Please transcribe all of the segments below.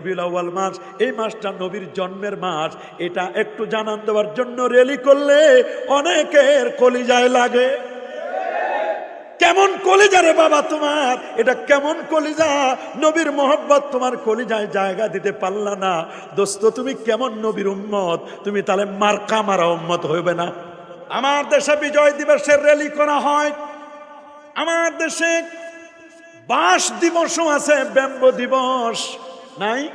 রবিউল মাস, এই মাসটা নবীর জন্মের মাস। এটা একটু জানান দেওয়ার জন্য রেলি করলে অনেকের কলিজায় লাগে। কেমন কলিজা রে বাবা তোমার? এটা কেমন কলিজা? নবীর তোমার কলিজায় জায়গা দিতে পারলা না। দোস্ত, তুমি কেমন নবীর উম্মত? তুমি তাহলে মার্কা মারা উম্মত হইবে না। আমার দেশে বিজয় দিবসের র্যালি করা হয়। আমার দেশে বাস দিবসও আছে, ব্যাম্ব দিবস। নাই?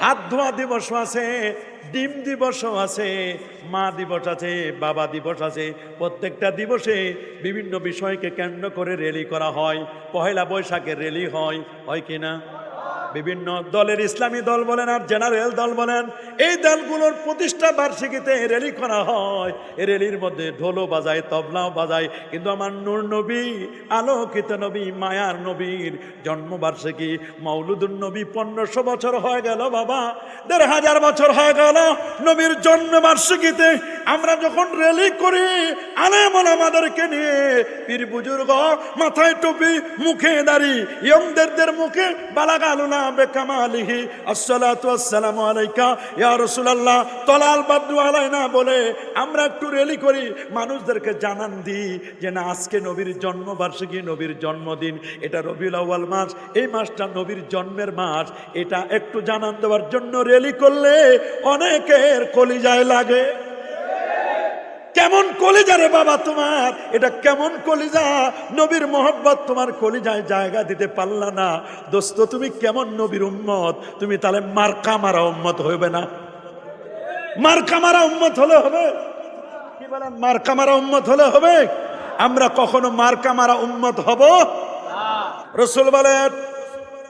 হাত ধোয়া দিবসও আছে, ডিম দিবসও আছে, মা দিবস আছে, বাবা দিবস আছে। প্রত্যেকটা দিবসে বিভিন্ন বিষয়কে কেন্দ্র করে রেলি করা হয়। পহেলা বৈশাখে র্যালি হয় হয় কি না? বিভিন্ন দলের ইসলামী দল বলেন আর জেনারেল দল বলেন, এই দলগুলোর প্রতিষ্ঠা বার্ষিকীতে র্যালি করা হয়। এই র্যালির মধ্যে ঢোলও বাজায়, তবলাও বাজায়। কিন্তু আমার নূর নবী, আলোকিত নবী, মায়ার নবীর জন্মবার্ষিকী মৌলুদুর নবী পনেরোশো বছর হয়ে গেল বাবা, দেড় হাজার বছর হয়ে গেল নবীর জন্মবার্ষিকীতে। আমরা যখন র্যালি করি আলেমন আমাদেরকে নিয়ে পীর বুজুর্গ মাথায় টুপি, মুখে দাড়ি ইয়ংদের মুখে বালাগালুনা আলাইকা। তলাল বলে আমরা একটু র্যালি করি। মানুষদেরকে জানান দিই যে না, আজকে নবীর জন্মবার্ষিকী, নবীর জন্মদিন। এটা এই নবীর জন্মের মাস। এটা একটু জানান দেওয়ার জন্য র্যালি করলে অনেকের কলিজায় লাগে। কেমন কলিজা রে বাবা তোমার? এটা কেমন কলিজা? নবীর মোহব্বত তোমার কলিজায় জায়গা দিতে পারলা না। দোস্ত, তুমি কেমন নবীর উম্মত? তুমি তাহলে মার্কা মারা উম্মত হইবে না। মার্কা মারা উম্মত হলে হবে। কি বলেন? মার্কা মারা উম্মত হলে হবে? আমরা কখনো মার্কা মারা উম্মত হব? রসুল বলেন,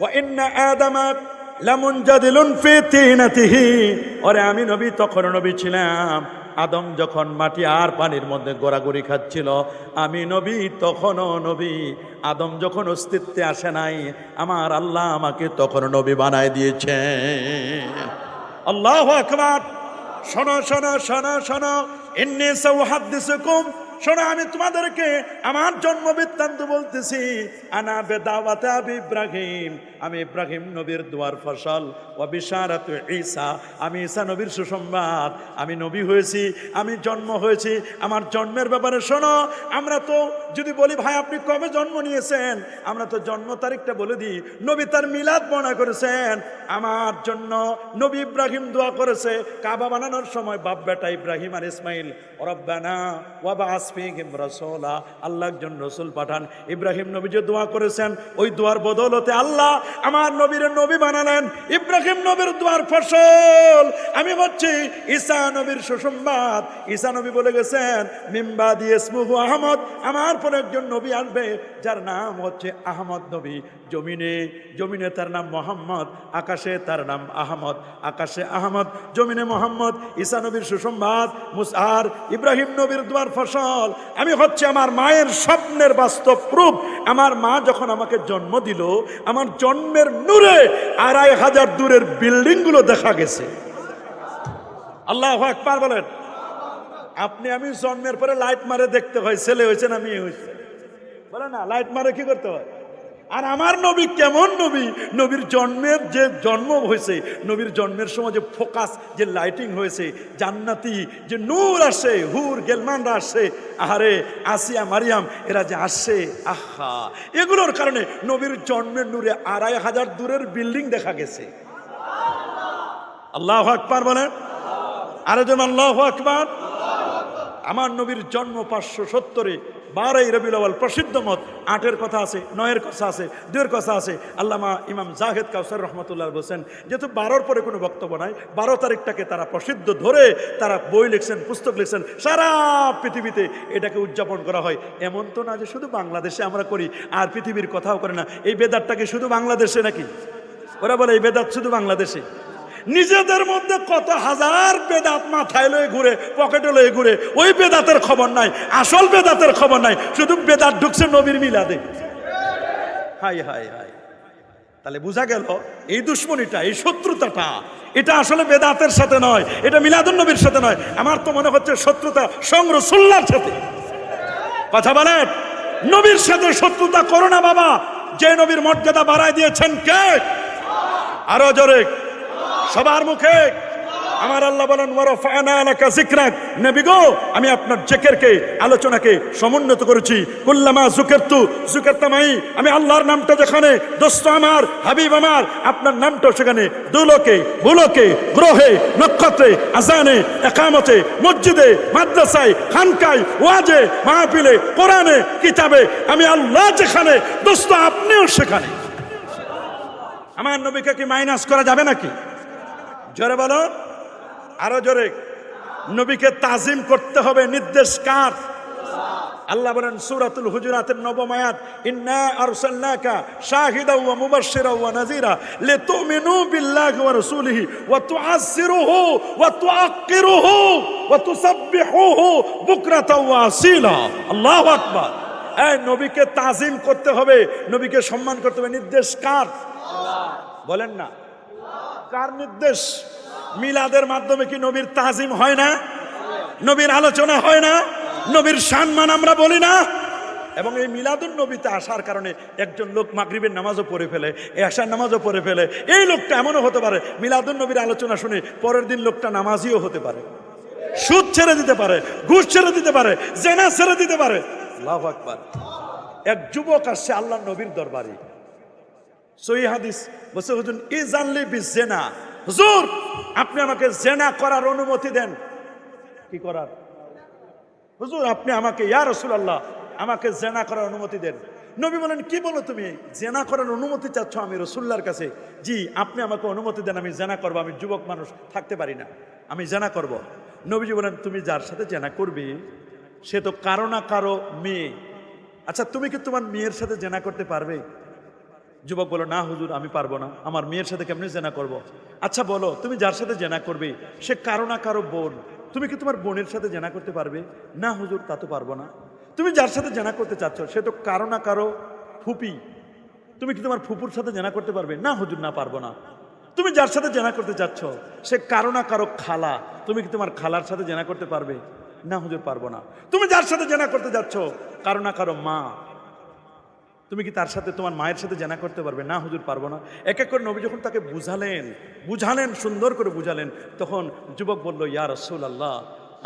ওয়া ইন্না আদামা লামুন জাদিলুন ফি তিনাতিহি। ওরে, আমি নবী, তখন নবী ছিলাম। আদম যখন মাটি আর পানির মধ্যে গোড়াগড়ি খাচ্ছিল, আমি নবী, তখনও নবী। আদম যখন অস্তিত্বে আসে নাই, আমার আল্লাহ আমাকে তখন নবী বানায় দিয়েছে। আল্লাহ আকবার। শোনো শোনো শোনো শোনো। এমনি সৌহাদ্দিসুকুম শোনো, আমি তোমাদেরকে আমার জন্ম বৃত্তান্ত বলতেছি। আনা বেদাওয়াতে আবি ইব্রাহিম। আমি ইব্রাহিম নবীর দুয়ার ফসল। ও ঈসা। আমি ঈসা নবীর সুসংবাদ। আমি নবী হয়েছি, আমি জন্ম হয়েছি। আমার জন্মের ব্যাপারে শোনো, আমরা তো যদি বলি, ভাই, আপনি কবে জন্ম নিয়েছেন? আমরা তো জন্ম তারিখটা বলে দিই। নবী তার মিলাদ বর্ণনা করেছেন। আমার জন্য নবী ইব্রাহিম দোয়া করেছে। কাবা বানানোর সময় বাপ বেটা ইব্রাহিম আর ইসমাইল, রব্বানা ওয়াবা রসোলা পাঠান। ইব্রাহিম নবী যে দোয়া করেছেন, ওই দোয়ার বদৌলতে আল্লাহ আমার নবীর নবী বানালেন। ইব্রাহিম নবীর দোয়ার ফসল। আমি বলছি, ঈসা নবীর সুসংবাদ। ঈসা নবী বলে গেছেন আহমদ। আমার পর একজন নবী যার নাম হচ্ছে আহমদ নবী। জমিনে জমিনে তার নাম মোহাম্মদ, আকাশে তার নাম আহমদ। আকাশে আহমদ, জমিনে মোহাম্মদ। ঈসা নবীর সুসংবাদ, মুসআর। ইব্রাহিম নবীর দুয়ার ফসল। আমি হচ্ছে আমার মায়ের স্বপ্নের বাস্তব প্রুফ। আমার মা যখন আমাকে জন্ম দিল, আমার জন্মের নূরে আড়াই হাজার দূরের বিল্ডিংগুলো দেখা গেছে। আল্লাহ আকবার বলেন। আপনি, আমি জন্মের পরে লাইট মারে দেখতে হয়, ছেলে হয়েছে না মেয়ে হয়েছে। বলে না, লাইট মারে কি করতে হয়? আর আমার নবী কেমন নবী? নবীর জন্মের যে জন্ম হয়েছে, নবীর জন্মের সময় যে ফোকাস, যে লাইটিং হয়েছে, জান্নাতি যে নূর আসে, হুর, গেলমানরা আসে, আহারে আসিয়া, মারিয়াম, এরা যে আসে, আহা! এগুলোর কারণে নবীর জন্মের নূরে আড়াই হাজার দূরের বিল্ডিং দেখা গেছে। আল্লাহ আকবার বলেন। আরে যেন আল্লাহ আকবার। আমার নবীর জন্ম পাঁচশো সত্তরে বারোই রবিউল আওয়াল প্রসিদ্ধ মত, আটের কথা আছে, নয়ের কথা আছে দুয়ের কথা আছে। আল্লামা ইমাম জাহেদ কাউসার রহমতুল্লাহ বলছেন, যেহেতু বারোর পরে কোনো বক্তব্য নাই, বারো তারিখটাকে তারা প্রসিদ্ধ ধরে তারা বই লিখছেন, পুস্তক লিখছেন, সারা পৃথিবীতে এটাকে উদযাপন করা হয়। এমন তো না যে শুধু বাংলাদেশে আমরা করি, আর পৃথিবীর কথাও করে না। এই বেদারটাকে শুধু বাংলাদেশে নাকি? ওরা বলে, এই বেদাত শুধু বাংলাদেশে। নিজেদের মধ্যে কত হাজার বেদাত মাথায় লয়ে ঘুরে, পকেটে লয়ে ঘুরে, ওই বেদাতের খবর নাই, আসল বেদাতের খবর নাই, শুধু বেদাত ঢুকছে নবীর মিলাদে। হাই হাই হাই। তাহলে বোঝা গেল, এই দুশ্মনীটা, এই শত্রুতাটা, এটা আসলে বেদাতের সাথে নয়, এটা মিলাদুন নবীর সাথে নয়, আমার তো মনে হচ্ছে শত্রুতা সংরসুল্লার সাথে। কথা বলেন, নবীর সাথে শত্রুতা করো না বাবা, যে নবীর মর্যাদা বাড়ায় দিয়েছেন কে? আরও জোরে। সবার মুখে। আমার আল্লাহ বলেন আমি আপনার জেকেরকে, আলোচনাকে সমুন্নত করেছি। কুল্লামা যুকিরতু, যুকিরতামাই, আমি আল্লাহর নামটা যেখানে, দোস্ত আমার, হাবিব আমার, আপনার নামটা সেখানে, দুলোকে, ভুলোকে, গ্রহে, নক্ষত্রে, আজানে, একামতে, মসজিদে, মাদ্রাসায়, খানকায়, ওয়াজে, মাহফিলে, কোরআনে, কিতাবে, আমি আল্লাহ যেখানে, দোস্ত আপনিও সেখানে। আমার নবীকে কি মাইনাস করা যাবে নাকি? জোরে বলো। আরও জোরে। নবীকে তাজিম করতে হবে, নির্দেশ কার? আল্লাহ বলেন, সূরাতুল হুজুরাতের নবম আয়াত, ইন্না আরসালনাকা শাহিদা ওয়া মুবাশশিরা ওয়া নাযীরা লিতুমিনু বিল্লাহি ওয়া রাসূলিহি ওয়া তুআসসিরুহু ওয়া তুআক্কিরুহু ওয়া তুসাব্বিহুহু বুকরাতা ওয়া আসীলা। আল্লাহু আকবার। এই নবীকে তাজিম করতে হবে, নবীকে সম্মান করতে হবে, নির্দেশ কার? বলেন না। কার নির্দেশ মিলাদের মাধ্যমে কি নবীর তাজিম হয় না? নবীর আলোচনা হয় না? নবীর সম্মান আমরা বলি না? এবং এই মিলাদুন নবীতে আসার কারণে একজন লোক মাগরিবের নামাজও পড়ে ফেলে, এশার নামাজও পড়ে ফেলে। এই লোকটা এমনও হতে পারে, মিলাদুন নবীর আলোচনা শুনে পরের দিন লোকটা নামাজিও হতে পারে। সুদ ছেড়ে দিতে পারে, ঘুষ ছেড়ে দিতে পারে, জেনা ছেড়ে দিতে পারে। আল্লাহু আকবার। এক যুবক আসছে আল্লাহ নবীর দরবারে। সহি হাদিস, বলছে, হুজুর ই জানলি বি জেনা হুজুর, আপনি আমাকে জেনা করার অনুমতি দেন। কি করার? হুজুর, আপনি আমাকে, ইয়া রাসূলুল্লাহ, আমাকে জেনা করার অনুমতি দেন। নবী বলেন, কি বলো তুমি? জেনা করার অনুমতি চাচ্ছ আমি রসুল্লার কাছে? জি, আপনি আমাকে অনুমতি দেন, আমি জেনা করব, আমি যুবক মানুষ, থাকতে পারি না, আমি জেনা করব। নবীজি বলেন, তুমি যার সাথে জেনা করবে, সে তো কারও না কারও মেয়ে। আচ্ছা তুমি কি তোমার মেয়ের সাথে জেনা করতে পারবে? যুবক বলো না হুজুর, আমি পারব না। আমার মেয়ের সাথে কেমনি জেনা করব। আচ্ছা বলো, তুমি যার সাথে জেনা করবে, সে কারও না কারও বোন। তুমি কি তোমার বোনের সাথে জেনা করতে পারবে? না হুজুর, তা তো পারব না। তুমি যার সাথে জেনা করতে চাচ্ছ, সে তো কারও না কারও ফুপি। তুমি কি তোমার ফুপুর সাথে জেনা করতে পারবে? না হুজুর, না, পারব না। তুমি যার সাথে জেনা করতে চাচ্ছ, সে কারও না কারও খালা। তুমি কি তোমার খালার সাথে জেনা করতে পারবে? না হুজুর, পারব না। তুমি যার সাথে জেনা করতে যাচ্ছ কারও না কারও মা। তুমি কি তার সাথে তোমার মায়ের সাথে জানা করতে পারবে? না, হুজুর, পারব না। এক এক করে নবী যখন তাকে বুঝালেন বুঝালেন, সুন্দর করে বুঝালেন, তখন যুবক বলল, ইয়া রসুল আল্লাহ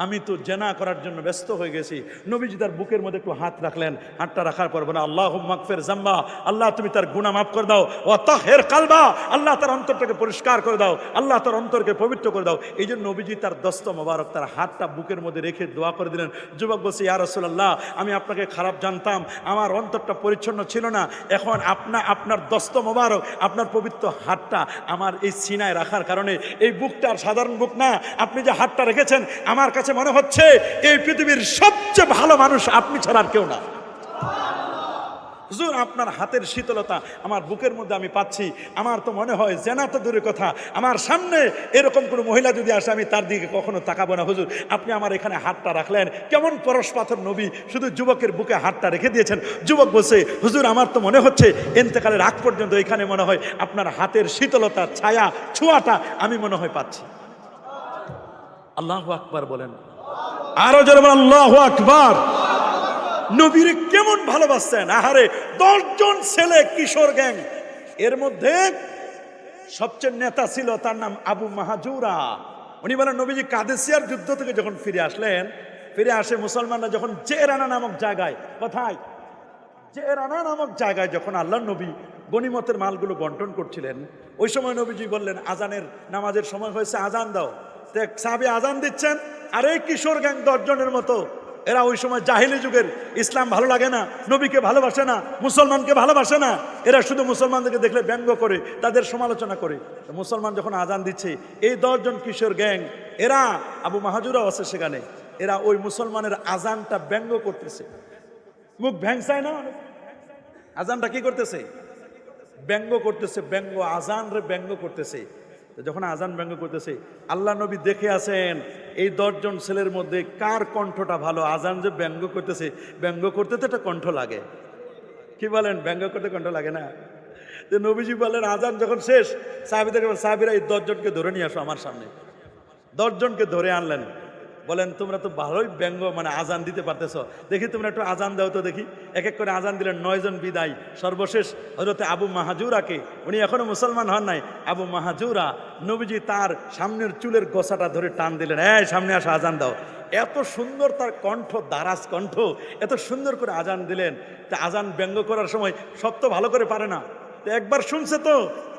আমি তো জেনা করার জন্য ব্যস্ত হয়ে গেছি। নবীজি তার বুকের মধ্যে একটু হাত রাখলেন। হাতটা রাখার পর বলে আল্লাহ মাকফের জাম্বা আল্লাহ তুমি তার গুণা মাফ করে দাও। ও তাহের কালবা, আল্লাহ তার অন্তরটাকে পরিষ্কার করে দাও। আল্লাহ তার অন্তরকে পবিত্র করে দাও। এই জন্য নবীজি তার দস্ত মোবারক তার হাতটা বুকের মধ্যে রেখে দোয়া করে দিলেন। যুবক বলছে, ইয়া রসুল্লাহ আমি আপনাকে খারাপ জানতাম। আমার অন্তরটা পরিচ্ছন্ন ছিল না। এখন আপনা, আপনার দস্ত মোবারক, আপনার পবিত্র হাতটা আমার এই সিনায় রাখার কারণে এই বুকটা আর সাধারণ বুক না। আপনি যে হাতটা রেখেছেন, আমার কাছে মনে হচ্ছে এই পৃথিবীর সবচেয়ে ভালো মানুষ আপনি ছাড়া আর কেউ না। হুজুর, আপনার হাতের শীতলতা আমার বুকের মধ্যে আমি পাচ্ছি। আমার তো মনে হয় জেনা তো দূরের কথা। আমার সামনে এরকম কোনো মহিলা যদি আসে, আমি তার দিকে কখনো তাকাবো না। হুজুর, আপনি আমার এখানে হাতটা রাখলেন। কেমন পরশ পাথর নবী শুধু যুবকের বুকে হাতটা রেখে দিয়েছেন। যুবক বলছে, হুজুর, আমার তো মনে হচ্ছে এতেকালের আগ পর্যন্ত এখানে মনে হয় আপনার হাতের শীতলতা ছায়া, ছোঁয়াটা আমি মনে হয় পাচ্ছি। আল্লাহ আকবার বলেন। আরও বলেন, আল্লাহ আকবার। নবীরে কেমন ভালোবাসছেন? আহারে, দশজন ছেলে কিশোর গ্যাং। এর মধ্যে সবচেয়ে নেতা ছিল তার নাম আবু মাহাজুরা। উনি বলেন, নবীজি কাদেসিয়ার যুদ্ধ থেকে যখন ফিরে আসলেন, ফিরে আসে মুসলমানরা যখন জেরানা নামক জায়গায়, কোথায়? জেরানা নামক জায়গায় যখন আল্লাহ নবী গনিমতের মালগুলো বন্টন করছিলেন, ওই সময় নবীজি বললেন, আজানের নামাজের সময় হয়েছে, আজান দাও। সাহাবি আজান দিচ্ছেন। আর এই কিশোর গ্যাং দশজনের মতো। এরা ওই সময় জাহিলি যুগের ইসলাম ভালো লাগে না, নবীকে ভালোবাসে না, মুসলমানকে ভালোবাসে না। এরা শুধু মুসলমানদেরকে দেখলে ব্যঙ্গ করে, তাদের সমালোচনা করে। মুসলমান যখন আজান দিচ্ছে, এই দশজন কিশোর গ্যাং, এরা আবু মাহাজুরাও আছে সেখানে। এরা ওই মুসলমানের আজানটা ব্যঙ্গ করতেছে। মুখ ভ্যাংসায় না আজানটা কি করতেছে? ব্যঙ্গ করতেছে, ব্যঙ্গ আজান রে ব্যঙ্গ করতেছে। যখন আজান ব্যঙ্গ করতেছে আল্লাহ নবী দেখে আছেন এই দশজন ছেলের মধ্যে কার কণ্ঠটা ভালো? আজান যে ব্যঙ্গ করতেছে ব্যঙ্গ করতে তো একটা কণ্ঠ লাগে। কি বলেন ব্যঙ্গ করতে কণ্ঠ লাগে না? যে নবীজি বলেন আজান যখন শেষ বলেন, সাহাবিরা এই দশজনকে ধরে নিয়ে আসো আমার সামনে। দশজনকে ধরে আনলেন। বলেন, তোমরা তো ভালোই ব্যঙ্গ মানে আজান দিতে পারতেছ। দেখি তোমরা একটু আজান দাও তো দেখি। এক এক করে আজান দিলেন নয়জন বিদায়। সর্বশেষ হজরতে আবু মাহাজুরাকে, উনি এখনও মুসলমান হন নাই, আবু মাহাজুরা নবীজি তার সামনের চুলের গোসাটা ধরে টান দিলেন, এই, সামনে আসা, আজান দাও। এত সুন্দর তার কণ্ঠ, দারাজ কণ্ঠ, এত সুন্দর করে আজান দিলেন। তা আজান ব্যঙ্গ করার সময় সব তো ভালো করে পারে না। তো একবার শুনছে তো,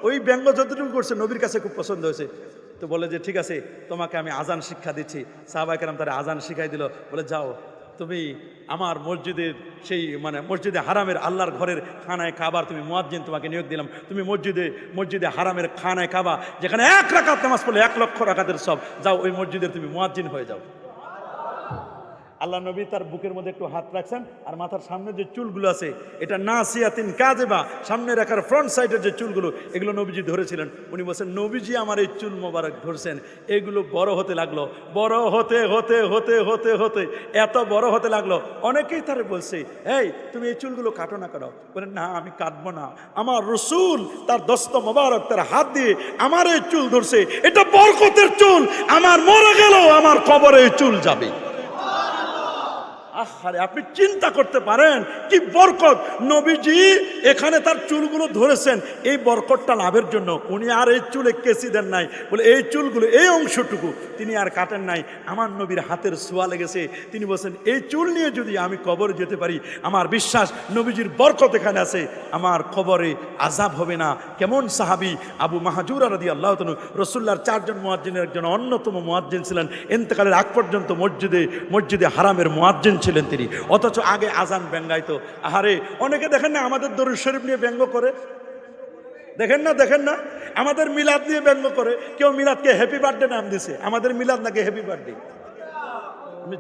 ওই ব্যঙ্গ যতটুকু করছে, নবীর কাছে খুব পছন্দ হয়েছে। তো বলে যে, ঠিক আছে, তোমাকে আমি আজান শিক্ষা দিচ্ছি। সাহাবাইকেরাম তারা আজান শিখাই দিল। বলে, যাও, তুমি আমার মসজিদের সেই মানে মসজিদে হারামের আল্লাহর ঘরের খানায় খাবার তুমি মুয়াজ্জিন তোমাকে নিয়োগ দিলাম। তুমি মসজিদে মসজিদে হারামের খানায় খাবা যেখানে এক রাকাত নামাজ পড়লে এক লক্ষ রাকাতের সব যাও, ওই মসজিদের তুমি মুয়াজ্জিন হয়ে যাও। আল্লাহ নবী তার বুকের মধ্যে একটু হাত রাখছেন আর মাথার সামনে যে চুলগুলো আছে, এটা না সিয়াতিন কাজে বা সামনে রাখার ফ্রন্ট সাইডের যে চুলগুলো, এগুলো নবীজি ধরেছিলেন। উনি বলছেন, নবীজি আমার এই চুল মোবারক ধরছেন। এগুলো বড় হতে লাগল। বড় হতে হতে হতে হতে হতে, এত বড় হতে লাগল। অনেকেই তারে বলছে, এই, তুমি এই চুলগুলো কাটো না কাটো বলেন না, আমি কাটবো না। আমার রসুল তার দস্ত মোবারক, তার হাত দিয়ে আমার এই চুল ধরছে। এটা বরকতের চুল। আমার মরে গেল আমার কবরে চুল যাবে। আহারে, আপনি চিন্তা করতে পারেন, কি বরকত। নবীজি এখানে তার চুলগুলো ধরেছেন। এই বরকতটা লাভের জন্য। উনি আর এই চুলে কেসি দেন নাই। বলে, এই চুলগুলো, এই অংশটুকু। তিনি আর কাটেন নাই। আমার নবীর হাতের সোয়া লেগেছে। তিনি বলছেন, এই চুল নিয়ে যদি আমি কবরে যেতে পারি, আমার বিশ্বাস নবীজির বরকত এখানে আছে। আমার কবরে আজাব হবে না। কেমন সাহাবি? আবু মাহাজুর রাদি আল্লাহ তনু রসুল্লার চারজন মোয়াজ্জিনের একজন অন্যতম মোয়াজ্জিন ছিলেন। এতেকালের আগ পর্যন্ত মসজিদে মসজিদে হারামের মোয়াজ্জিন ছিলেন তিনি। অথচ আগে আজান ব্যঙ্গাইতো আহারে, অনেকে দেখেন না আমাদের দরুদ শরীফ নিয়ে ব্যঙ্গ করে? দেখেন না দেখেন না? আমাদের মিলাদ নিয়ে ব্যঙ্গ করে। কেউ মিলাদকে হ্যাপি বার্থডে নাম দিছে। আমাদের মিলাদ নাকি হ্যাপি বার্থডে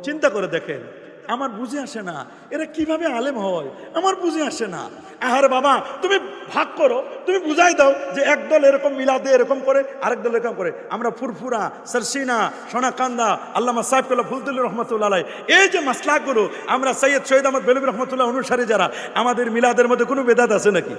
চিন্তা করে দেখেন। আমার বুঝে আসে না। এরা কীভাবে আলেম হয়? আমার বুঝে আসে না। আহার বাবা, তুমি ভাগ করো, তুমি বুঝাই দাও যে একদল এরকম মিলাদে এরকম করে, আরেক দল এরকম করে। আমরা ফুরফুরা, সরসিনা, সোনাকান্দা, আল্লামা সাহেবকুল্লাহ ফুলতুল্লি রহমতুল্লাহ এই যে মাসলাগুলো, আমরা সৈয়দ সৈয়দ আহমদ বেলুব রহমতুল্লাহ অনুসারে যারা, আমাদের মিলাদের মধ্যে কোনো বেদাত আছে নাকি?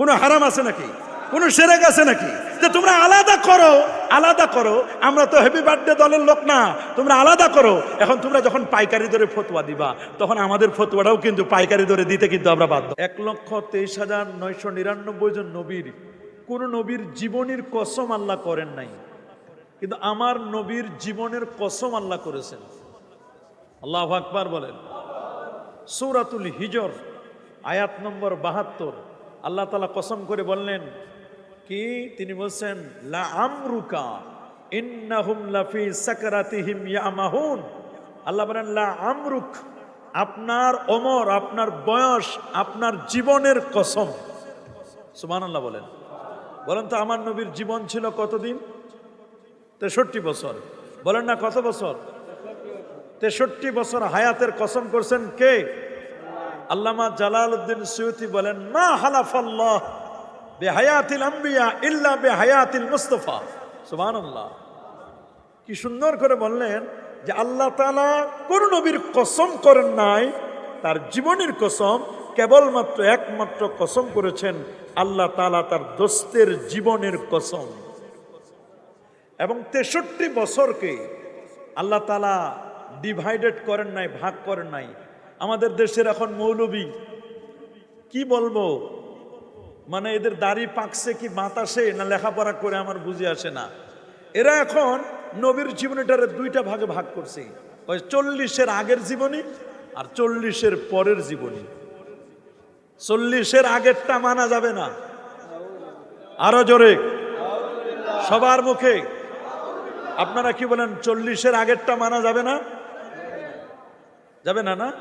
কোনো হারাম আছে নাকি? কোনো সেরেক আছে নাকি? যে তোমরা আলাদা করো আলাদা করো, আমরা তো হ্যাপি বার্থডে দলের লোক না, তোমরা আলাদা করো। এখন তোমরা যখন পাইকারি দরে ফতোয়া দিবা, তখন আমাদের ফতোয়াটাও কিন্তু পাইকারি দরে দিতে কিন্তু আমরা বাধ্য। এক লক্ষ তেইশ হাজার নয়শো নিরানব্বই জন নবীর, কোন নবীর জীবনের কসম আল্লাহ করেন নাই। কিন্তু আমার নবীর জীবনের কসম আল্লাহ করেছেন। আল্লাহ আকবার বলেন। সৌরাতুল হিজর, আয়াত নম্বর বাহাত্তর। আল্লাহ তালা কসম করে বললেন কি? তিনি বলছেন, লা আমরুকা, ইন্নাহুম লাফি সাকারাতিহিম ইয়ামাহুন। আল্লাহ বলেন, লা আমরুক, আপনার অমর আপনার বয়স, আপনার জীবনের কসম। সুবহানাল্লাহ বলেন। বলেন তো, আমার নবীর জীবন ছিল কতদিন? তেষট্টি বছর। বলেন না, কত বছর? তেষট্টি বছর হায়াতের কসম করছেন কে? আল্লামা জালাল উদ্দিন সৈয়দি বলেন, মা হালাফাল্লাহ। বেহায়াতিল আম্বিয়া ইল্লা বেহায়াতিল মুস্তফা। সুবহানাল্লাহ। কি সুন্দর করে বললেন যে আল্লাহ তাআলা কোন নবীর কসম করেন নাই, তার জীবনের কসম কেবলমাত্র একমাত্র কসম করেছেন আল্লাহ তাআলা তার দোস্তের জীবনের কসম। এবং তেষট্টি বছরকে আল্লাহ তালা ডিভাইডেড করেন নাই, ভাগ করেন নাই। আমাদের দেশের এখন মৌলবী, কি বলব? মানে এদের দাড়ি পাকছে কি বাতাসে না লেখাপড়া করে আমার বুঝে আসে না? এরা এখন নবীর জীবনীটারে দুইটা ভাগে ভাগ করছে। ওই চল্লিশের আগের জীবনী আর চল্লিশের পরের জীবনী। চল্লিশের আগেরটা মানা যাবে না। আরও জোরে। সবার মুখে। আপনারা কি বলেন, চল্লিশের আগেরটা মানা যাবে না? যাবে না না?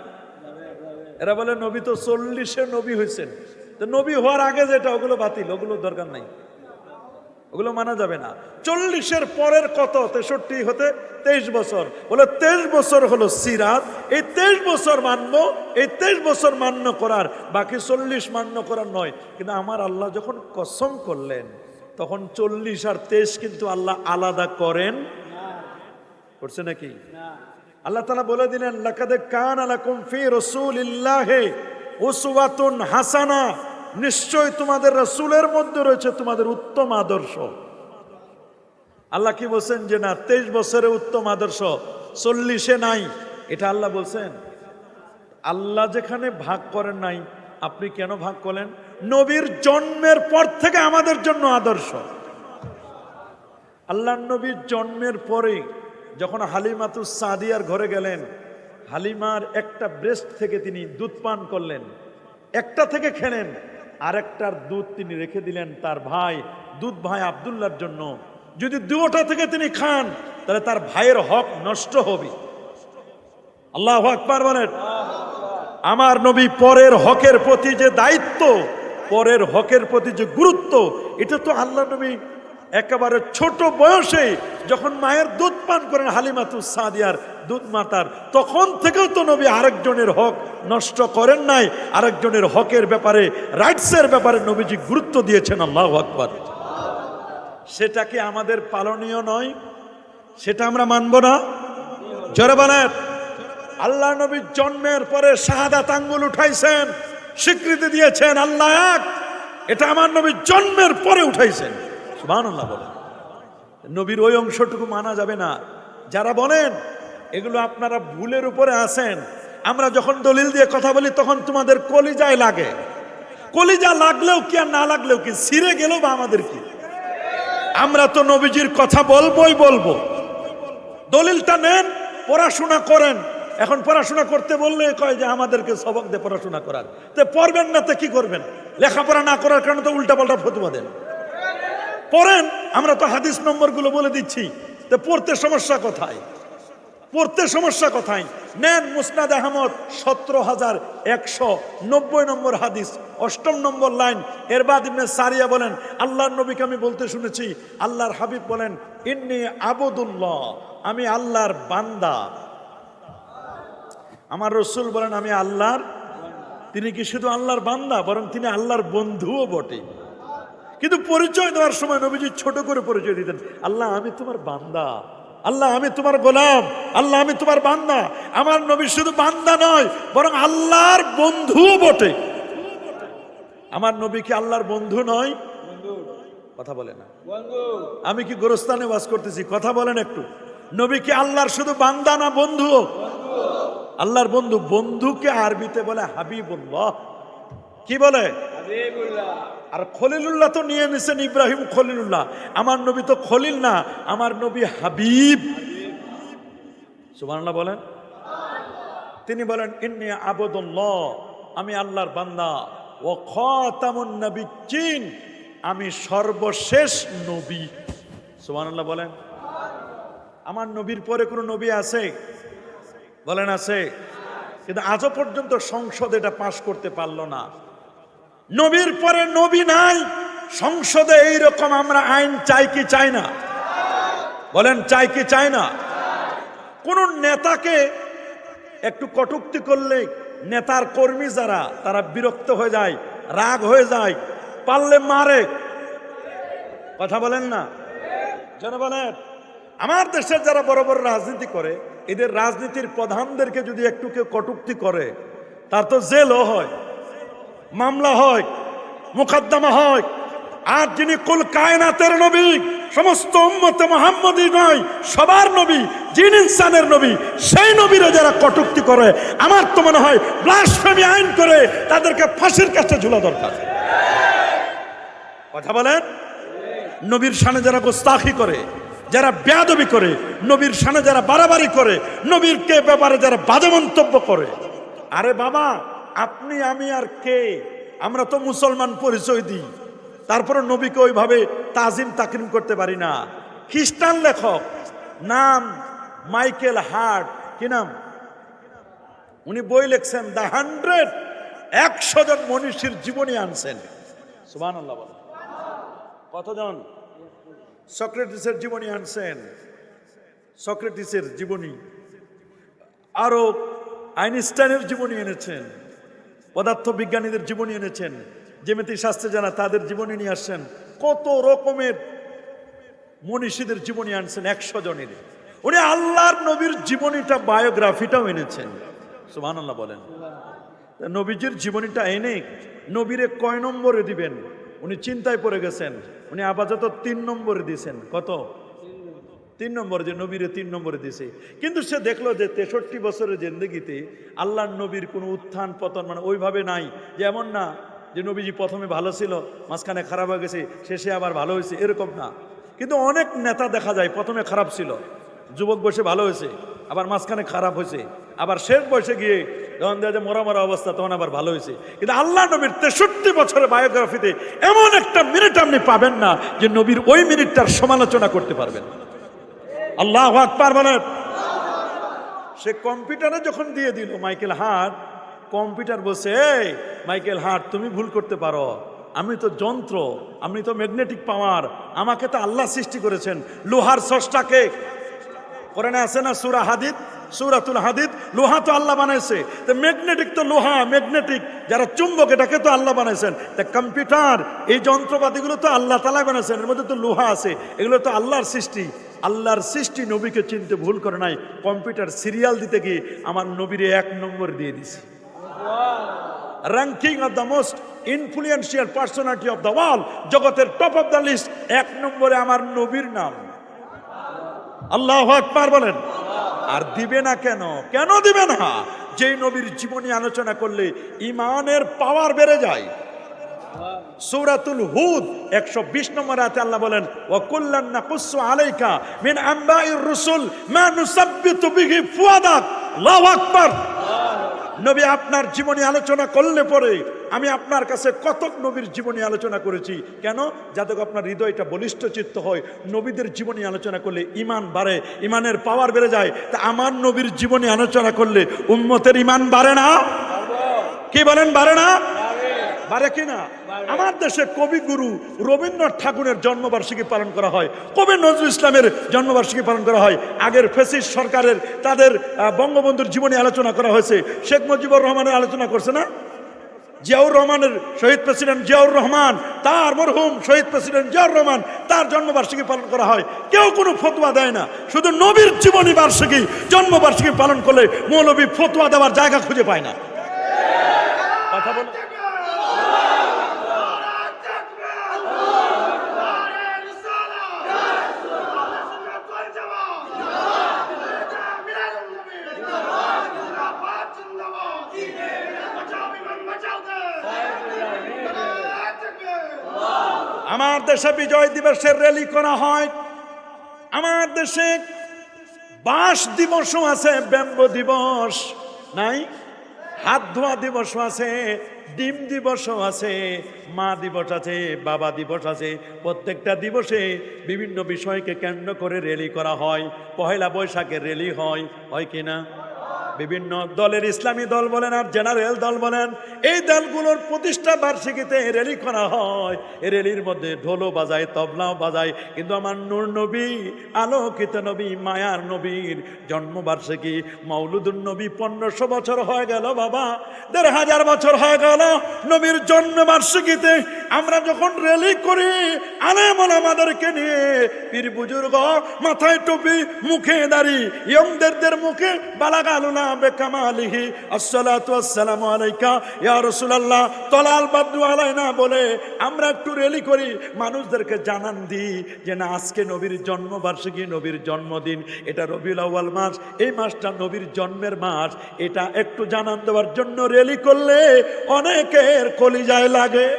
এরা বলে, নবী তো চল্লিশে নবী হয়েছেন। তো নবী হওয়ার আগে যেটা, ওগুলো বাতিল ওগুলো দরকার নাই। ওগুলো মানা যাবে না। চল্লিশের পরের কত? তেষট্টি হতে তেইশ বছর। বলে তেইশ বছর হলো সিরাত, এই তেইশ বছর মান্য, এই তেইশ বছর মান্য করার, বাকি চল্লিশ মান্য করার নয়। কিন্তু আমার আল্লাহ যখন কসম করলেন, তখন চল্লিশ আর তেইশ কিন্তু আল্লাহ আলাদা করেন। করছে নাকি? আল্লাহ তালা বলে দিলেন, লাকাদে কান আলাকুম ফি রসুলিল্লাহে উসওয়াতুন হাসানা। নিশ্চয় তোমাদের রসুলের মধ্যে রয়েছে তোমাদের উত্তম আদর্শ। আল্লাহ কি বলছেন যে না, তেইশ বছরে উত্তম আদর্শ, চল্লিশে নাই, এটা আল্লাহ বলছেন। আল্লাহ যেখানে ভাগ করেন নাই, আপনি কেন ভাগ করলেন? নবীর জন্মের পর থেকে আমাদের জন্য আদর্শ। আল্লাহ নবীর জন্মের পরে যখন হালিমাতু সাদিয়ার ঘরে গেলেন, হালিমার একটা ব্রেস্ট থেকে তিনি দুধ পান করলেন, একটা থেকে খেলেন। আরেকটার দুধ তিনি রেখে দিলেন তার ভাই। দুধ ভাই আবদুল্লার জন্য। যদি দুটা থেকে তিনি খান, তাহলে তার ভাইয়ের হক নষ্ট হবে। আল্লাহ আকবার বলেন। আমার নবী পরের হকের প্রতি যে দায়িত্ব, পরের হকের প্রতি যে গুরুত্ব, এটা তো আল্লাহ নবী একেবারে ছোট বয়সে যখন মায়ের দুধ পান করেন হালিমাতু সাদিয়ার দুধ মাতার, তখন থেকেও তো নবী আরেকজনের হক নষ্ট করেন নাই, আরেকজনের হকের ব্যাপারে, রাইটসের ব্যাপারে নবীজি গুরুত্ব দিয়েছেন, আল্লাহ আকবার। সেটা কি আমাদের পালনীয় নয়, সেটা আমরা মানব না। জোরে বলেন। আল্লাহ নবীর জন্মের পরে শাহাদাত আঙ্গুল উঠাইছেন, স্বীকৃতি দিয়েছেন, আল্লাহ এটা আমার নবীর জন্মের পরে উঠাইছেন। সুবহানাল্লাহ বলেন। নবীর ওই অংশটুকু মানা যাবে না। যারা বলেন, এগুলো আপনারা ভুলের উপরে আছেন। আমরা যখন দলিল দিয়ে কথা বলি, তখন তোমাদের কলিজায় লাগে। কলিজা লাগলেও কি আর না লাগলেও কি? ছিঁড়ে গেলেও বা আমাদের কি? আমরা তো নবীজির কথা বলবোই বলব। দলিলটা নেন, পড়াশোনা করেন। এখন পড়াশোনা করতে বললে কয় যে, আমাদেরকে সবক দিয়ে পড়াশোনা করার তো পড়বেন না তো কি করবেন? লেখাপড়া না করার কারণে তো উল্টাপাল্টা ফতুয়া দেন। পড়েন, আমরা তো হাদিস নম্বরগুলো বলে দিচ্ছি। তো পড়তে সমস্যা কোথায়? পড়তে সমস্যা কোথায়? নেন মুসনাদ আহমদ, সতেরো হাজার একশো নব্বই নম্বর হাদিস, অষ্টম নম্বর লাইন। এর বাদ সারিয়া বলেন, আল্লাহর নবীকে আমি বলতে শুনেছি, আল্লাহর হাবিব বলেন, ইন্নি আবদুল্লাহ, আমি আল্লাহর বান্দা। আমার রসুল বলেন, আমি আল্লাহর তিনি কি শুধু আল্লাহর বান্দা, বরং তিনি আল্লাহর বন্ধুও বটে। কিন্তু পরিচয় দেওয়ার সময় নবীজি ছোট করে পরিচয় দিতেন, আল্লাহ, আমি তোমার বান্দা। আল্লাহ, আমি তোমার গোলাম। আল্লাহ, আমি তোমার বান্দা। আমার নবী শুধু বান্দা নয়, বরং আল্লাহর বন্ধু বটে। আমার নবী কি আল্লাহর বন্ধু নয়? কথা বলে না। আমি কি গোরস্থানে বাস করতেছি? কথা বলেন একটু। নবী কি আল্লাহর শুধু বান্দা না বন্ধু? আল্লাহর বন্ধু, বন্ধুকে আরবিতে বলে হাবিবুল্লাহ। কি বলে? আর খলিলুল্লাহ তো নিয়ে নিছেন ইব্রাহিম খলিলুল্লাহ। আমার নবী তো খলিল না, আমার নবী হাবিব। সুবহানাল্লাহ বলেন। তিনি বলেন, ইন্নি আবদুল্লাহ, আমি আল্লাহর বান্দা। ও খাতামুন নবী চিন আমি সর্বশেষ নবী। সুবহানাল্লাহ বলেন। আমার নবীর পরে কোনো নবী আছে? বলেন, আছে। কিন্তু আজও পর্যন্ত সংসদ এটা পাশ করতে পারল না। নবীর পরে নবী নাই। সংসদে এইরকম আমরা আইন চাই কি চাই না? বলেন, চাই কি চাই না? কোন নেতাকে একটু কটুক্তি করলে নেতার কর্মী যারা, তারা বিরক্ত হয়ে যায়, রাগ হয়ে যায়, পারলে মারে। কথা বলেন না? বলেন। আমার দেশের যারা বড় বড় রাজনীতি করে, এদের রাজনীতির প্রধানদেরকে যদি একটু কেউ কটুক্তি করে, তার তো জেলও হয়। মামলা হয়, মোকদ্দমা হয়। আর যিনি কুল কায়নাতের নবী, সমস্ত উম্মতে মোহাম্মদী নয়, সবার নবী যিনি ইনসানের নবী, সেই নবীরা যারা কটুক্তি করে, আমার তো মনে হয় ব্লাসফেমি আইন করে তাদেরকে ফাঁসির কাছে ঝুলা দরকার। কথা বলেন? নবীর সানে যারা গোস্তাখি করে, যারা বেয়াদবি করে, নবীর সানে যারা বাড়াবাড়ি করে, নবীরকে ব্যাপারে যারা বাজে মন্তব্য করে, আরে বাবা আপনি, আমি আর কে? আমরা তো মুসলমান পরিচয় দিই। তারপরে নবীকে ওইভাবে তাজিম তাকিম করতে পারি না। খ্রিস্টান লেখক, নাম মাইকেল হার্ট। কি নাম? উনি বই লিখছেন, দ্য হান্ড্রেড একশো জন মনীষীর জীবনী আনছেন। সুবান কতজন? সক্রেটিসের জীবনী আনছেন। সক্রেটিসের জীবনী। আরও আইনস্টাইনের জীবনী এনেছেন। পদার্থ বিজ্ঞানীদের জীবনী এনেছেন, যেমিতি শাস্ত্রে জানা, তাদের জীবনী নিয়ে আসছেন। কত রকমের মনীষীদের জীবনী আনছেন, একশো জনের। উনি আল্লাহর নবীর জীবনীটা, বায়োগ্রাফিটাও এনেছেন। সুবহান আল্লাহ বলেন নবীজির জীবনীটা এনে নবীরে কয় নম্বরে দিবেন? উনি চিন্তায় পড়ে গেছেন। উনি আপাতত তিন নম্বরে দিয়েছেন। কত? তিন নম্বর যে নবীরে তিন নম্বরে দিছে। কিন্তু সে দেখল যে তেষট্টি বছরের জেন্দেগিতে আল্লাহর নবীর কোনো উত্থান পতন মানে ওইভাবে নাই, যে এমন না যে নবীজি প্রথমে ভালো ছিল, মাঝখানে খারাপ হয়ে গেছে, শেষে আবার ভালো হয়েছে, এরকম না। কিন্তু অনেক নেতা দেখা যায় প্রথমে খারাপ ছিল, যুবক বয়সে ভালো হয়েছে, আবার মাঝখানে খারাপ হয়েছে, আবার শেষ বয়সে গিয়ে যখন দেখা যায় মরা মরা অবস্থা, তখন আবার ভালো হয়েছে। কিন্তু আল্লাহ নবীর তেষট্টি বছরের বায়োগ্রাফিতে এমন একটা মিনিট আপনি পাবেন না, যে নবীর ওই মিনিটটার সমালোচনা করতে পারবেন। আল্লাহ আকবার সে কম্পিউটারে যখন দিয়ে দিল, মাইকেল হার্ট, কম্পিউটার বসে মাইকেল হার্ট, তুমি ভুল করতে পারো। আমি তো যন্ত্র, আমি তো ম্যাগনেটিক পাওয়ার, আমাকে তো আল্লাহ সৃষ্টি করেছেন। লোহার সষ্টাকে কোরআনে আছে না সুরা হাদিদ? সুরাতুল হাদিদ, লোহা তো আল্লাহ বানাইছে। তো ম্যাগনেটিক তো লোহা, ম্যাগনেটিক। যারা চুম্বক, এটাকে তো আল্লাহ বানাইছেন। তা কম্পিউটার, এই যন্ত্রপাতিগুলো তো আল্লাহ তালা বানাইছেন। এর মধ্যে তো লোহা আছে, এগুলো তো আল্লাহর সৃষ্টি। আল্লাহর সৃষ্টি নবীকে চিনতে ভুল করে নাই, কম্পিউটার সিরিয়াল দিতে গিয়ে আমার নবীরে এক নম্বর দিয়ে দিছে। Ranking of the most influential personality of the world জগতের টপ অফ দ্য লিস্ট এক নম্বরে আমার নবীর নাম। আল্লাহ আকবার বলেন। আর দিবে না কেন? কেন দিবে না? যেই নবীর জীবনী আলোচনা করলে ইমানের পাওয়ার বেড়ে যায়। সূরাতুল হুদ 120 নম্বর আয়াতে আল্লাহ বলেন কুল্লান নাকুসু আলাইকা মিন নবী আপনার জীবনী আলোচনা করলে পরে আমি আপনার কাছে কতক নবীর জীবনী আলোচনা করেছি। কেন? যাতে আপনার হৃদয়টা বলিষ্ঠ চিত্ত হয়। নবীদের জীবনী আলোচনা করলে ইমান বাড়ে ইমানের পাওয়ার বেড়ে যায়। তা আমার নবীর জীবনী আলোচনা করলে উম্মতের ইমান বাড়ে না? কি বলেন, বাড়ে না? বাড়ে কি না? আমার দেশে কবিগুরু রবীন্দ্রনাথ ঠাকুরের জন্মবার্ষিকী পালন করা হয়, কবি নজরুল ইসলামের জন্মবার্ষিকী পালন করা হয়। আগের ফেসিস সরকারের, তাদের বঙ্গবন্ধুর জীবনী আলোচনা করা হয়েছে। শেখ মুজিবুর রহমানের আলোচনা করছে না? জিয়াউর রহমানের শহীদ প্রেসিডেন্ট জিয়াউর রহমান, তার মরহুম শহীদ প্রেসিডেন্ট জিয়াউর রহমান, তার জন্মবার্ষিকী পালন করা হয়। কেউ কোনো ফতোয়া দেয় না। শুধু নবীর জীবনী বার্ষিকী জন্মবার্ষিকী পালন করলে মৌলবী ফতোয়া দেওয়ার জায়গা খুঁজে পায় না। কথা বল। দেশে বিজয় দিবসের র্যালি করা হয়। আমার দেশে বাস দিবসও আছে, ব্যাম্ব দিবস নাই হাত ধোয়া দিবসও আছে, ডিম দিবসও আছে, মা দিবস আছে, বাবা দিবস আছে। প্রত্যেকটা দিবসে বিভিন্ন বিষয়কে কেন্দ্র করে র্যালি করা হয়। পহেলা বৈশাখে র্যালি হয় হয় কি না? বিভিন্ন দলের ইসলামী দল বলেন আর জেনারেল দল বলেন, এই দলগুলোর প্রতিষ্ঠা বার্ষিকীতে র্যালি করা হয়। এই র্যালির মধ্যে ঢোলও বাজায়, তবলাও বাজায়। কিন্তু আমার নূর নবী, আলোকিত নবী, মায়ার নবীর জন্মবার্ষিকী মৌলুদুর নবী পনেরোশো বছর হয়ে গেল বাবা, দেড় হাজার বছর হয়ে গেল নবীর জন্মবার্ষিকীতে। আমরা যখন র্যালি করি আলেমন আমাদেরকে নিয়ে পীর বুজুর্গ মাথায় টুপি, মুখে দাড়ি ইয়ংদের মুখে বালাগালুনা আমরা একটু র্যালি করি। মানুষদেরকে জানান দিই যে না, আজকে নবীর জন্মবার্ষিকী, নবীর জন্মদিন। এটা রবিউল আউয়াল মাস। এই মাসটা নবীর জন্মের মাস। এটা একটু জানান দেওয়ার জন্য র্যালি করলে অনেকের কলিজায় লাগে।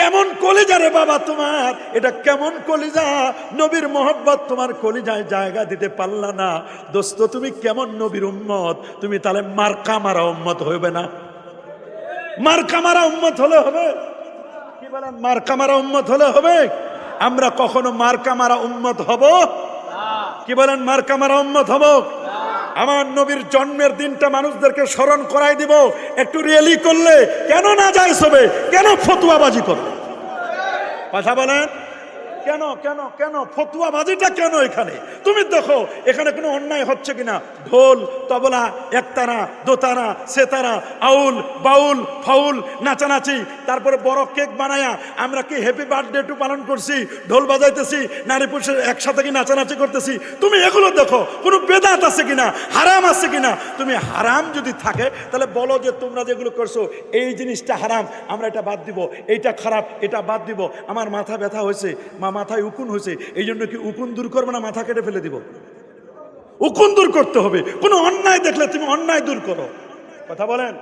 কেমন কলিজা রে বাবা তোমার? এটা কেমন কলিজা? নবীর মোহব্বত তোমার কলিজায় জায়গা দিতে পারলা না। দোস্ত, তুমি কেমন নবীর উম্মত? তুমি তাহলে মার্কা মারা উম্মত হইবে না। মার্কা মারা উম্মত হলে হবে। কি বলেন? মার্কা মারা উম্মত হলে হবে? আমরা কখনো মার্কা মারা উম্মত হব? কি বলেন? মার্কা মারা উম্মত হব? আমার নবীর জন্মের দিনটা মানুষদেরকে স্মরণ করাই দিব। একটু রিয়েলি করলে কেন না যায় সবে কেন ফতুয়াবাজি করবে? কথা বলেন? কেন কেন কেন? ফতুয়াবাজিটা কেন এখানে? তুমি দেখো, এখানে কোনো অন্যায় হচ্ছে কিনা? ঢোল, তবলা, একতারা, দোতারা, সেতারা, আউল, বাউল, ফাউল, নাচানাচি। তারপরে বড় কেক বানায়া আমরা কি হ্যাপি বার্থডে টু পালন করছি? ঢোল বাজাইতেছি, নারী পুরুষের একসাথে কি নাচানাচি করতেছি? তুমি এগুলো দেখো, কোনো বেদাত আছে কিনা? হারাম আছে কিনা? তুমি হারাম যদি থাকে, তাহলে বলো যে তোমরা যেগুলো করছ, এই জিনিসটা হারাম, আমরা এটা বাদ দিব। এইটা খারাপ, এটা বাদ দিব। আমার মাথা ব্যথা হয়েছে। মা মাথায় উকুন হয়েছে, এই জন্য কি উকুন দূর করব না মাথা কেটে ফেলে দিব? উকুন দূর করতে হবে। কোনো অন্যায় দেখলে তুমি অন্যায় দূর করো। কথা বলেন?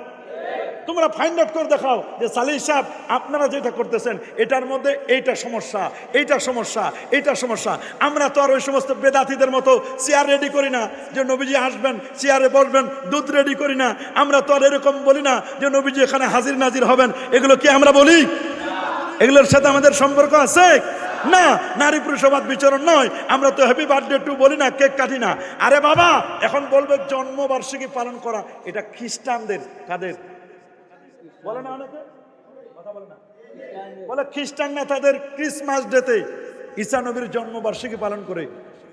তোমরা ফাইন্ড আউট করে দেখাও যে সালিহ সাহেব, আপনারা যেটা করতেছেন, এটার মধ্যে এইটা সমস্যা এইটা সমস্যা এইটা সমস্যা। আমরা তো আর ওই সমস্ত বেদাতিদের মতো চেয়ার রেডি করি না, যে নবীজি আসবেন চেয়ারে বসবেন, দুধ রেডি করি না। আমরা তো আর এরকম বলি না যে নবীজি এখানে হাজির নাজির হবেন। এগুলো কি আমরা বলি? এগুলোর সাথে আমাদের সম্পর্ক আছে? না, নারী পুরুষবাদ বিচরণ নয়। আমরা তো হ্যাপি বার্থডে টু বলি না, কেক কাটি না। আরে বাবা, এখন বলবে জন্মবার্ষিকী পালন করা, এটা খ্রিস্টানদের, কাদের? বলে না অনেকে? কথা বলে না। বলে খ্রিস্টান না তাদের ক্রিসমাস ডেতে ঈসা নবীর জন্মবার্ষিকী পালন করে।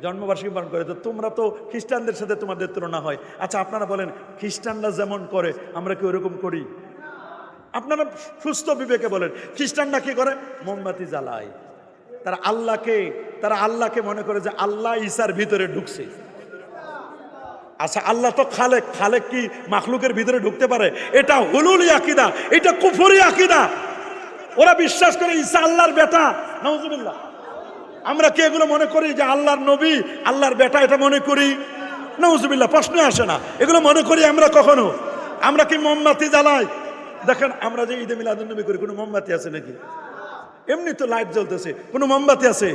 জন্মবার্ষিকী পালন করে। তো তোমরা তো খ্রিস্টানদের সাথে তোমাদের তুলনা হয়। আচ্ছা আপনারা বলেন, খ্রিস্টানরা যেমন করে, আমরা কি ওরকম করি? আপনারা সুস্থ বিবেকে বলেন, খ্রিস্টানরা কি করে? মোমবাতি জ্বালায়। তারা আল্লাহকে তারা আল্লাহকে মনে করে যে আল্লাহ ঈসার ভিতরে ঢুকছে। আচ্ছা আল্লাহ তো খালেক খালেক কি মাখলুকের ভিতরে ঢুকতে পারে? এটা হুলুলি আকিদা এটা কুফরি আকিদা ওরা বিশ্বাস করে ঈসা আল্লাহর বেটা নওজুবিল্লাহ আমরা কি এগুলো মনে করি যে আল্লাহর নবী, আল্লাহর বেটা এটা মনে করি? নওজুবিল্লাহ প্রশ্ন আসে না। এগুলো মনে করি আমরা কখনো? আমরা কি মোমবাতি জ্বালাই? দেখেন, আমরা যে ঈদে মিলাদুন নবী করি, কোনো মোমবাতি আছে নাকি? এমনি তো লাইট জ্বলতেছে কোনো মোমবাতি আছে?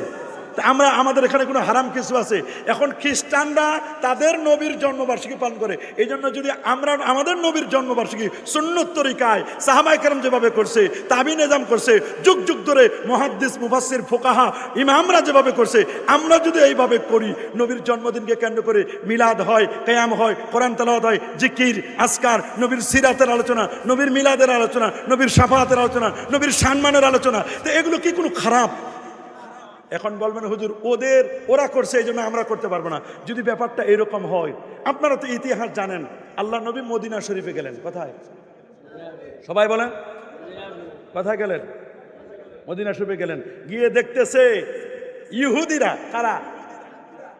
আমরা, আমাদের এখানে কোনো হারাম কিছু আছে। এখন খ্রিস্টানরা তাদের নবীর জন্মবার্ষিকী পালন করে। এই জন্য যদি আমরা, আমাদের নবীর জন্মবার্ষিকী সুন্নত তরিকায় সাহাবাই কারাম যেভাবে করছে, তাবি নিজাম করছে, যুগ যুগ ধরে মহাদ্দিস মুফাসির ফোকাহা, ইমামরা যেভাবে করছে, আমরা যদি এইভাবে করি, নবীর জন্মদিনকে কেন্দ্র করে মিলাদ হয়, কেয়াম হয়, কোরআন তালাওয়াত হয়, জিকির আসকার নবীর সিরাতের আলোচনা, নবীর মিলাদের আলোচনা, নবীর সাফাতের আলোচনা, নবীর সম্মানের আলোচনা, তো এগুলো কি কোনো খারাপ? এখন বলবেন, হুজুর, ওদের, ওরা করছে, এই জন্য আমরা করতে পারব না। যদি ব্যাপারটা এরকম হয়, আপনারা তো ইতিহাস জানেন আল্লাহ নবী মদিনা শরীফে গেলেন, কোথায়? সবাই বলেন, কোথায় গেলেন? মদিনা শরীফে গেলেন। গিয়ে দেখতেছে, ইহুদিরা, কারা?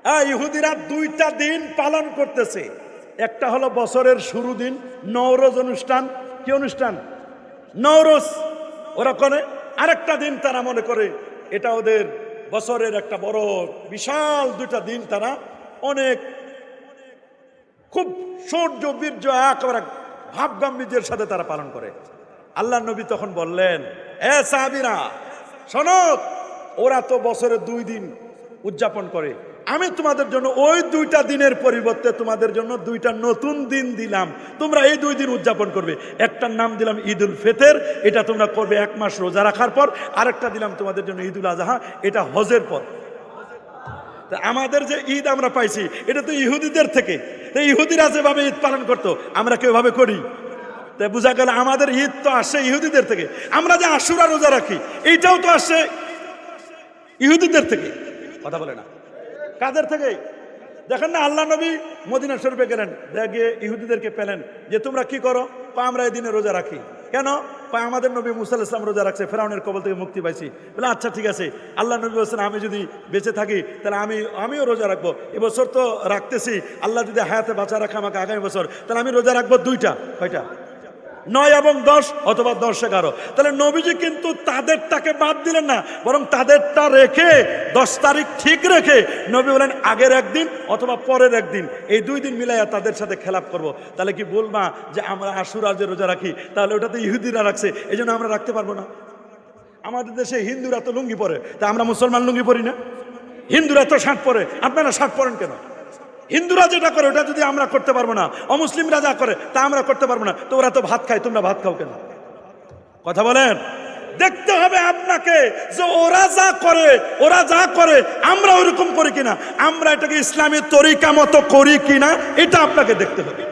হ্যাঁ ইহুদিরা দুইটা দিন পালন করতেছে। একটা হলো বছরের শুরু দিন, নওরোজ অনুষ্ঠান। কি অনুষ্ঠান? নওরোজ। ওরা করে, আরেকটা দিন তারা মনে করে, এটা ওদের বছরের একটা বড় বিশাল দুটা দিন তারা অনেক খুব সৌর্য বীর্য একেবারে ভাব গাম্ভীর্যের সাথে তারা পালন করে। আল্লাহ নবী তখন বললেন, এ সাহাবিরা, শোনো, ওরা তো বছরে দুই দিন উদযাপন করে। আমি তোমাদের জন্য ওই দুইটা দিনের পরিবর্তে তোমাদের জন্য দুইটা নতুন দিন দিলাম। তোমরা এই দুই দিন উদযাপন করবে। একটার নাম দিলাম ঈদ উল ফেতের, এটা তোমরা করবে এক মাস রোজা রাখার পর। আরেকটা দিলাম তোমাদের জন্য ঈদ উল আজহা, এটা হজের পর। আমাদের যে ঈদ আমরা পাইছি, এটা তো ইহুদিদের থেকে। ইহুদিরা যেভাবে ঈদ পালন করতো, আমরা কেউভাবে করি? তাই বোঝা গেল আমাদের ঈদ তো আসে ইহুদিদের থেকে। আমরা যে আশুরা রোজা রাখি, এইটাও তো আসে ইহুদিদের থেকে। কথা বলে না। কাদের থেকে? দেখেন না, আল্লাহ নবী মদিনা শরীফে গেলেন। দেখে ইহুদিদেরকে পেলেন যে, তোমরা কি করো? পা আমরা এই দিনে রোজা রাখি। কেন? পা আমাদের নবী মুসাল ইসলাম রোজা রাখছে, ফেরাউনের কবল থেকে মুক্তি পাইছি। বলে আচ্ছা ঠিক আছে। আল্লাহ নবী বলছেন, আমি যদি বেঁচে থাকি, তাহলে আমি, আমিও রোজা রাখব। এবছর তো রাখতেছি। আল্লাহ যদি হায়াতে বাঁচা রাখে আমাকে আগামী বছর, তাহলে আমি রোজা রাখব দুইটা, কয়টা? নয় এবং দশ অথবা দশ এগারো। তাহলে নবীজি কিন্তু তাদেরটাকে বাদ দিলেন না, বরং তাদেরটা রেখে দশ তারিখ ঠিক রেখে নবী বলেন, আগের একদিন অথবা পরের একদিন, এই দুই দিন মিলাইয়া তাদের সাথে খেলাপ করব। তাহলে কি বলবা যে আমরা আশুরা যে রোজা রাখি, তাহলে ওটাতে ইহুদিরা রাখছে এই জন্য আমরা রাখতে পারব না। আমাদের দেশে হিন্দুরা তো লুঙ্গি পরে, তা আমরা মুসলমান লুঙ্গি পরি না? হিন্দুরা তো শার্ট পরে, আপনারা শার্ট পরেন কেন? হিন্দুরা যেটা করে, ওটা যদি আমরা করতে পারব না, অমুসলিমরা যা করে, তা আমরা করতে পারব না। তো ওরা তো ভাত খায়, তোমরা ভাত খাও কেন? কথা বলেন? দেখতে হবে আপনাকে যে ওরা যা করে, ওরা যা করে, আমরা ওরকম করি কিনা? আমরা এটাকে ইসলামী তরিকা মতো করি কিনা, এটা আপনাকে দেখতে হবে।